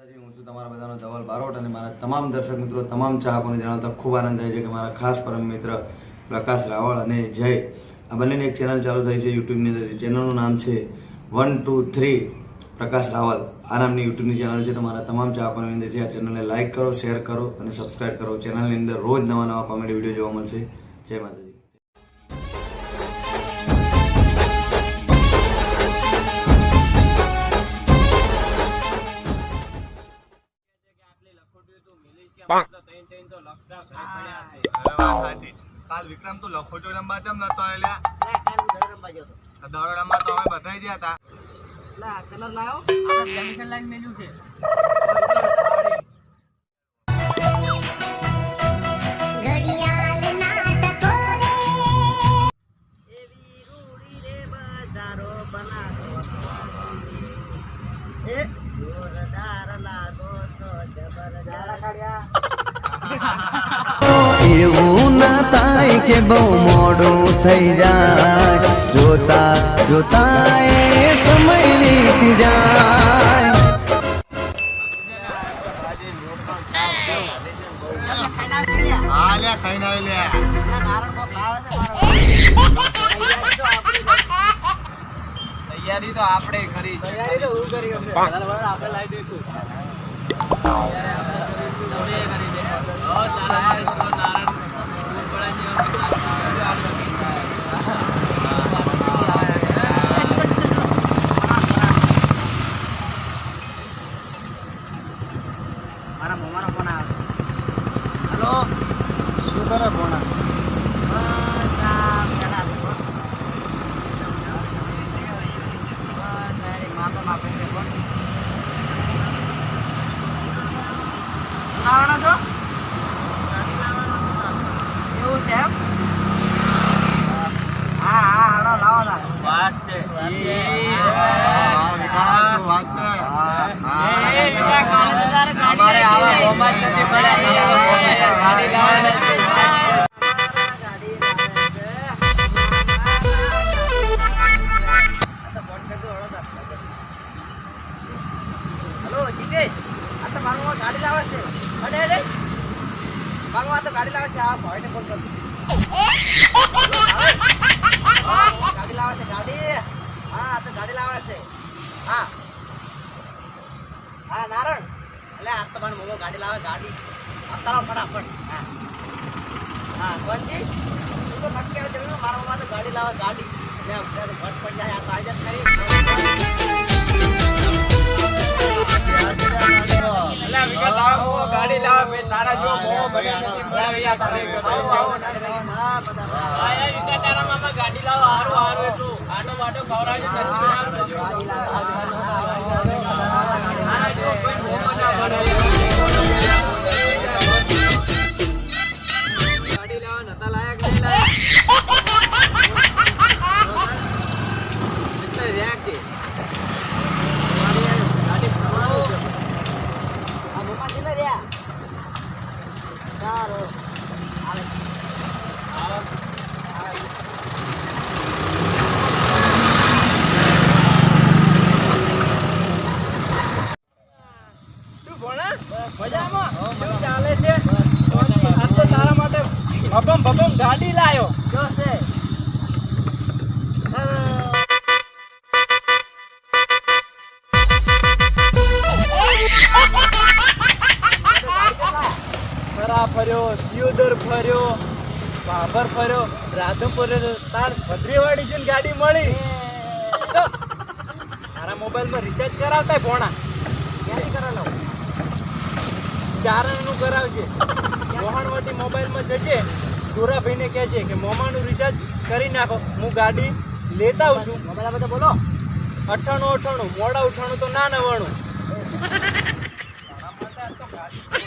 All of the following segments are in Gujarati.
માતાજી, હું છું તમારા બધાનો ધવલ બારોટ અને મારા તમામ દર્શક મિત્રો, તમામ ચાહકોને જણાવતા ખૂબ આનંદ થાય છે કે મારા ખાસ પરમ મિત્ર પ્રકાશ રાવળ અને જય. આ બંનેની એક ચેનલ ચાલુ થઈ છે યુટ્યુબની અંદર. ચેનલનું નામ છે one, two, three, Prakash Raval આ નામની યુટ્યુબની ચેનલ છે તો મારા તમામ ચાહકોની અંદર છે આ ચેનલને લાઇક કરો, શેર કરો અને સબસ્ક્રાઇબ કરો. ચેનલની અંદર રોજ નવા નવા કોમેડી વીડિયો જોવા મળશે. જય માતાજી. કાલ વિક્રમ તું લખોટો રમવા ચમ નતો એટલે દડો રમવા તો. અમે બધાય ગયા હતા ઘડિયાળ કે બહુ મોડું થઈ જાય. જોતા જોતા એ સમય વીતી જાય. તૈયારી તો આપણે કરી તૈયારી તો હું કરી હશે આપણે લાવી દઈશું મારા મમ્માનો ફોન આવે છે હલો શું કરે ભોણા બસ આ પેલા બસ તારી માપે માપે છે કોણ લાવવાનો છો એવું છે એમ હા હા હાડો લાવો તાર વાત છે હા, વિકાસ, શું વાત છે અમારે રોમાંચ નથી પડ્યા ગાડી લાવે છે. જીતેશ આ તો ગાડી લાવે છે આ ભાઈને ફોન કર ગાડી લાવે છે ગાડી હા તો ગાડી લાવે છે. હા નારણ એટલે આ તમારો મોમો ગાડી લાવે ગાડી અત્યારે ફટાફટ હા હા કોણજી તું તો નક્કી આવે છે મારા મામા તો ગાડી લાવે ગાડી ભટ પડી જાય આ તો આજે જ ખરી ગાડી લાવે તારા જો. આવો આવો હા બધા ગાડી લાવો હારું હારું એટલું આટો માટો ખવડાવજો નસીબ ના ભબમ ભબમ ગાડી લાયો. જો છે. ખરા ફર્યો દિયોદર ફર્યો ભાભર ફર્યો રાધનપુર તાર ભદ્રેવાડી જઈને ગાડી મળી. મારા મોબાઈલમાં રિચાર્જ કરાવતા ભોણા ક્યાંથી કરેલો ચારણનું કરાવજે. મોહણવટી મોબાઈલમાં જજે. ગોરાભાઈને કહેજે કે મોમાનું રિચાર્જ કરી નાખો. હું ગાડી લેતા આવું છું બધા બોલો. અઠાણું અઠાણું મોડા ઉઠાણું તો ના નવાણું.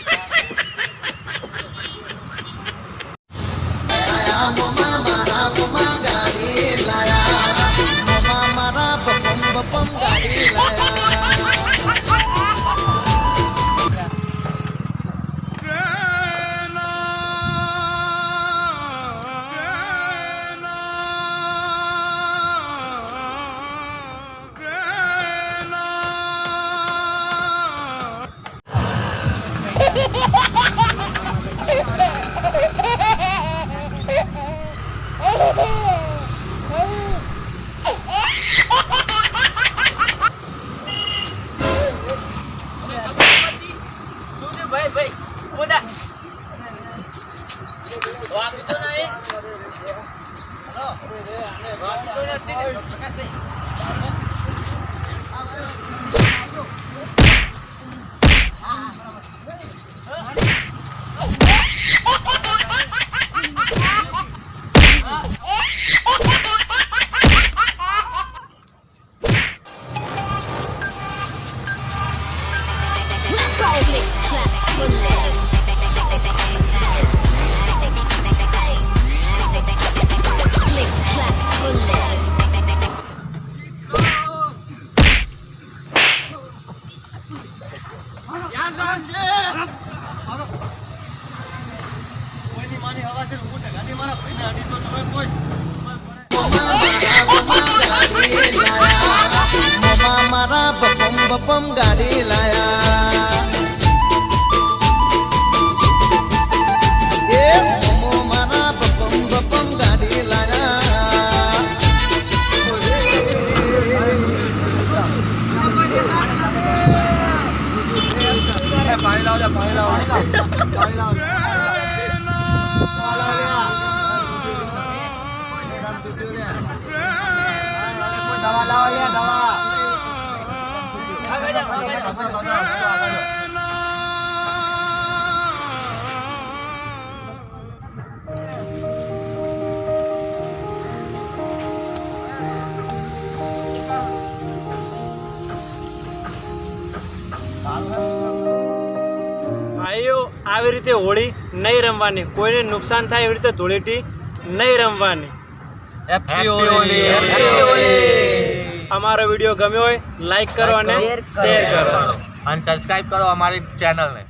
મોમાં મારા બપમ બપમ ગાડી લાયા એ મોમો મારા બપમ બપમ ગાડી લાયા પાણી લાવજો પાણી લાવજો. પાણી લાવજો. દવા લે દવા ભાઈઓ આવી રીતે હોળી નહીં રમવાની. કોઈને નુકસાન થાય એવી રીતે ધૂળેટી નહીં રમવાની. અમારો વીડિયો ગમ્યો હોય લાઇક કરો અને શેર કરો. અને સબસ્ક્રાઈબ કરો અમારી ચેનલને